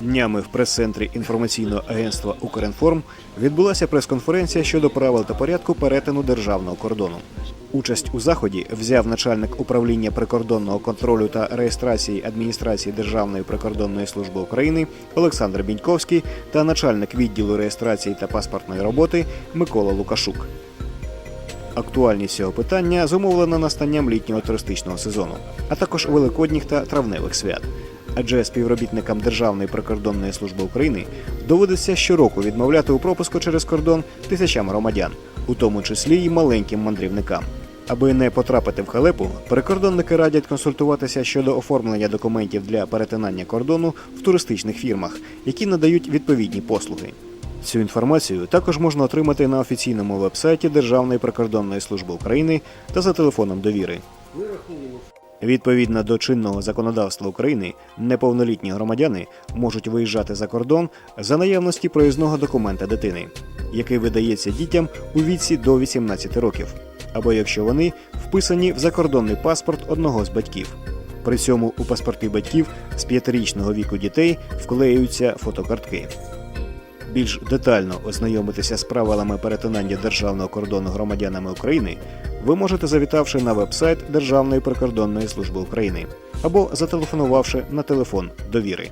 Днями в прес-центрі інформаційного агентства Укрінформ відбулася прес-конференція щодо правил та порядку перетину державного кордону. Участь у заході взяв начальник управління прикордонного контролю та реєстрації адміністрації Державної прикордонної служби України Олександр Біньковський та начальник відділу реєстрації та паспортної роботи Микола Лукашук. Актуальність цього питання зумовлена настанням літнього туристичного сезону, а також великодніх та травневих свят. Адже співробітникам Державної прикордонної служби України доводиться щороку відмовляти у пропуску через кордон тисячам громадян, у тому числі й маленьким мандрівникам. Аби не потрапити в халепу, прикордонники радять консультуватися щодо оформлення документів для перетинання кордону в туристичних фірмах, які надають відповідні послуги. Цю інформацію також можна отримати на офіційному вебсайті Державної прикордонної служби України та за телефоном довіри. Відповідно до чинного законодавства України, неповнолітні громадяни можуть виїжджати за кордон за наявності проїзного документа дитини, який видається дітям у віці до 18 років, або якщо вони вписані в закордонний паспорт одного з батьків. При цьому у паспорти батьків з п'ятирічного віку дітей вклеюються фотокартки. Більш детально ознайомитися з правилами перетинання державного кордону громадянами України ви можете завітавши на веб-сайт Державної прикордонної служби України або зателефонувавши на телефон довіри.